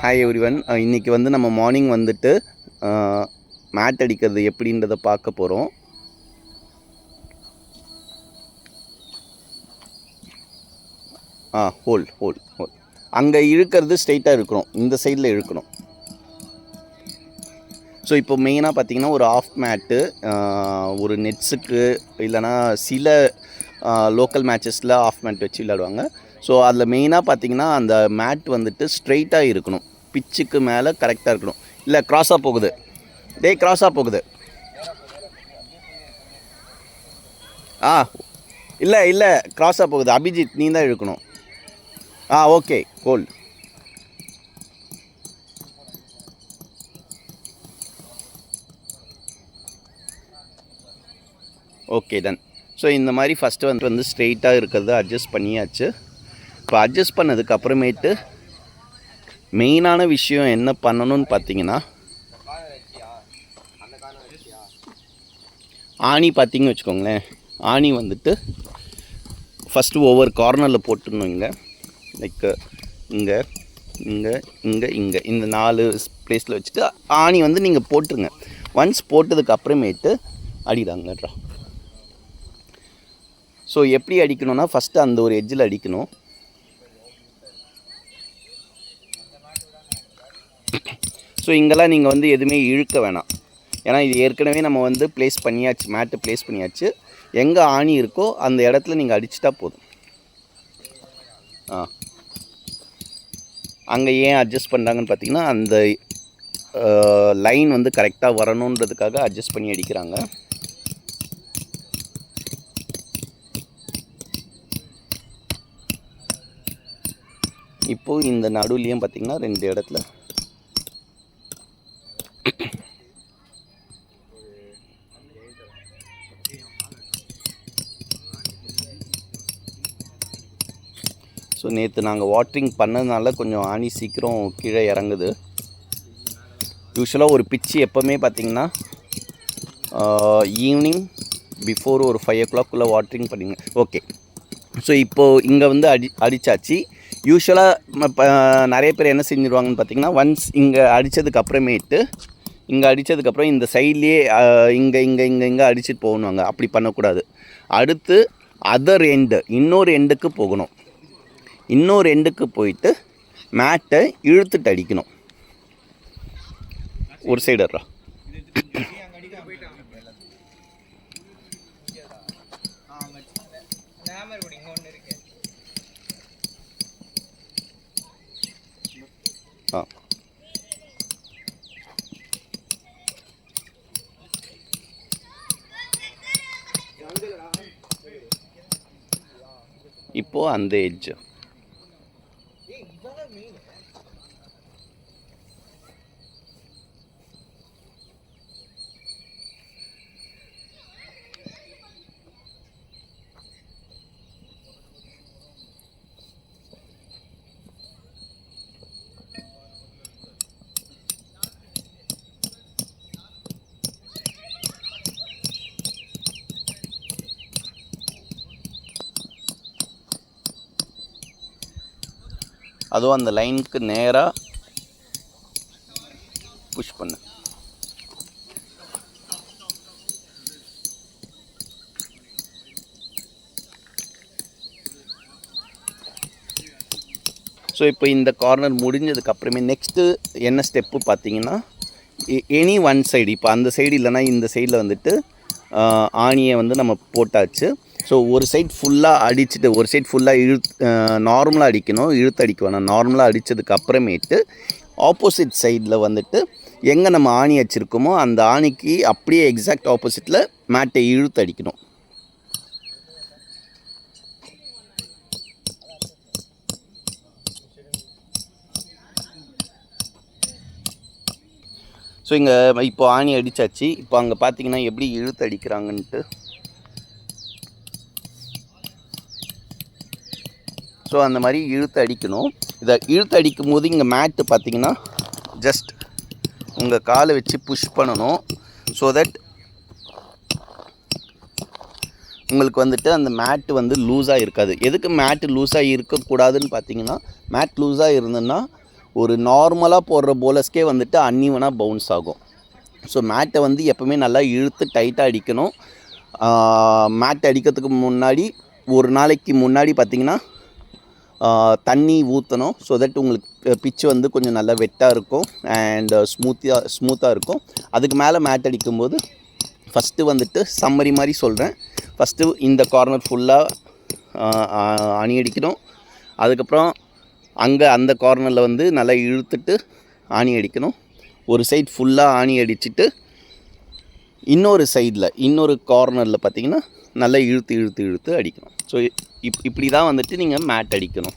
Hi every one இன்றைக்கி வந்து நம்ம மார்னிங் வந்துட்டு மேட் அடிக்கிறது எப்படின்றத பார்க்க போகிறோம் ஆ ஹோல் ஹோல் ஹோல் அங்கே இழுக்கிறது ஸ்ட்ரைட்டாக இருக்கணும். இந்த சைடில் இழுக்கணும் ஸோ இப்போ மெயினாக பார்த்தீங்கன்னா ஒரு ஆஃப் மேட்டு ஒரு நெட்ஸுக்கு இல்லைனா சில லோக்கல் மேட்சஸில் ஆஃப் மேட் வச்சு விளையாடுவாங்க. ஸோ அதில் மெயினாக பார்த்தீங்கன்னா அந்த மேட் வந்துட்டு ஸ்ட்ரெயிட்டாக இருக்கணும். பிச்சுக்கு மேலே கரெக்டாக இருக்கணும். இல்லை க்ராஸாக போகுது. டேய் க்ராஸாக போகுது. ஆ இல்லை இல்லை க்ராஸாக போகுது. அபிஜித் நீ தான் இழுக்கணும். ஆ okay goal okay done so இந்த மாதிரி ஃபஸ்ட்டு வந்து வந்து ஸ்ட்ரெயிட்டாக இருக்கிறத அட்ஜஸ்ட் பண்ணியாச்சு. இப்போ அட்ஜஸ்ட் பண்ணதுக்கு அப்புறமேட்டு மெயினான விஷயம் என்ன பண்ணணும்னு பார்த்தீங்கன்னா ஆணி பார்த்தீங்கன்னு வச்சுக்கோங்களேன். ஆணி வந்துட்டு ஃபஸ்ட்டு ஒவ்வொரு கார்னரில் போட்டுடணும் இங்கே லைக் இங்கே இங்கே இங்கே இங்கே. இந்த நாலு ப்ளேஸில் வச்சுட்டு ஆணி வந்து நீங்கள் போட்டுருங்க. ஒன்ஸ் போட்டதுக்கு அப்புறமேட்டு அடிடாங்கட்ரா ஸோ எப்படி அடிக்கணும்னா ஃபஸ்ட்டு அந்த ஒரு எட்ஜில் அடிக்கணும். ஸோ இங்கெல்லாம் நீங்கள் வந்து எதுவுமே இழுக்க வேணாம். ஏன்னா இது ஏற்கனவே நம்ம வந்து ப்ளேஸ் பண்ணியாச்சு மேட்டு ப்ளேஸ் பண்ணியாச்சு. எங்கே ஆணி இருக்கோ அந்த இடத்துல நீங்கள் அடிச்சுட்டா போதும். ஆ. அங்கே ஏன் அட்ஜஸ்ட் பண்ணுறாங்கன்னு பார்த்தீங்கன்னா அந்த லைன் வந்து கரெக்டாக வரணுன்றதுக்காக அட்ஜஸ்ட் பண்ணி அடிக்கிறாங்க. இப்போது இந்த நடுவுலையும் பார்த்திங்கன்னா ரெண்டு இடத்துல ஸோ நேற்று நாங்கள் வாட்ரிங் பண்ணதுனால கொஞ்சம் ஆணி சீக்கிரம் கீழே இறங்குது. யூஸ்வலாக ஒரு பிச்சு எப்போவுமே பார்த்தீங்கன்னா ஈவினிங் பிஃபோர் ஒரு ஃபைவ் ஓ கிளாக்குள்ளே வாட்ரிங் பண்ணிங்க. ஓகே ஸோ இப்போது இங்கே வந்து அடி அடித்தாச்சு யூஸ்வலாக இப்போ நிறைய பேர் என்ன செஞ்சுருவாங்கன்னு பார்த்தீங்கன்னா ஒன்ஸ் இங்கே அடித்ததுக்கு அப்புறமேட்டு இங்கே அடித்ததுக்கப்புறம் இந்த சைட்லேயே இங்கே இங்கே இங்கே இங்கே அடிச்சுட்டு போகணுவாங்க. அப்படி பண்ணக்கூடாது. அடுத்து அதர் எண்டு இன்னொரு எண்டுக்கு போகணும். இன்னொரு எண்டுக்கு போயிட்டு மேட்டை இழுத்துட்டு அடிக்கணும். ஒரு சைடுறா ஆ. இப்போ அந்த எட்ஜ் அதுவும் அந்த லைனுக்கு நேராக புஷ் பண்ணு. ஸோ இப்போ இந்த கார்னர் முடிஞ்சதுக்கு அப்புறமே நெக்ஸ்ட்டு என்ன ஸ்டெப்பு பார்த்தீங்கன்னா எனி ஒன் சைடு இப்போ அந்த சைடு இல்லைன்னா இந்த சைடில் வந்துட்டு ஆணியை வந்து நம்ம போட்டாச்சு. ஸோ ஒரு சைட் ஃபுல்லாக அடிச்சுட்டு ஒரு சைட் ஃபுல்லாக இழு நார்மலாக அடிக்கணும். இழுத்து அடிக்க வேணாம். நார்மலாக அடித்ததுக்கு அப்புறமேட்டு ஆப்போசிட் சைடில் வந்துட்டு எங்கே நம்ம ஆணி வச்சுருக்கோமோ அந்த ஆணிக்கு அப்படியே எக்ஸாக்ட் ஆப்போசிட்டில் மேட்டை இழுத்து அடிக்கணும். ஸோ இங்கே இப்போ ஆணி அடித்தாச்சு இப்போ அங்கே பார்த்தீங்கன்னா எப்படி இழுத்து அடிக்கிறாங்கன்ட்டு ஸோ அந்த மாதிரி இழுத்து அடிக்கணும். இதை இழுத்து அடிக்கும் போது இங்கே மேட்டு பார்த்தீங்கன்னா ஜஸ்ட் உங்கள் காலை வச்சு புஷ் பண்ணணும். ஸோ தட் உங்களுக்கு வந்துட்டு அந்த மேட்டு வந்து லூஸாக இருக்காது. எதுக்கு மேட்டு லூஸாக இருக்கக்கூடாதுன்னு பார்த்தீங்கன்னா மேட் லூஸாக இருந்ததுன்னா ஒரு நார்மலாக போடுற போலஸ்க்கே வந்துட்டு அன்னிவனாக பவுன்ஸ் ஆகும். ஸோ மேட்டை வந்து எப்போவுமே நல்லா இழுத்து டைட்டாக அடிக்கணும். மேட் அடிக்கிறதுக்கு முன்னாடி ஒரு நாளைக்கு முன்னாடி பார்த்திங்கன்னா தண்ணி ஊற்றணும் ஸோ தட் உங்களுக்கு பிச்சு வந்து கொஞ்சம் நல்லா வெட்டாக இருக்கும் அண்ட் ஸ்மூத்தியாக ஸ்மூத்தாக இருக்கும். அதுக்கு மேலே மேட் அடிக்கும்போது ஃபஸ்ட்டு வந்துட்டு சம்மரி மாதிரி சொல்கிறேன் ஃபஸ்ட்டு இந்த கார்னர் ஃபுல்லாக அணி அடிக்கணும். அதுக்கப்புறம் அங்கே அந்த கார்னரில் வந்து நல்லா இழுத்துட்டு ஆணி அடிக்கணும். ஒரு சைட் ஃபுல்லாக ஆணி அடிச்சுட்டு இன்னொரு சைடில் இன்னொரு கார்னரில் பார்த்தீங்கன்னா நல்லா இழுத்து இழுத்து இழுத்து அடிக்கணும். ஸோ இப் இப்படி தான் வந்துட்டு நீங்கள் மேட் அடிக்கணும்.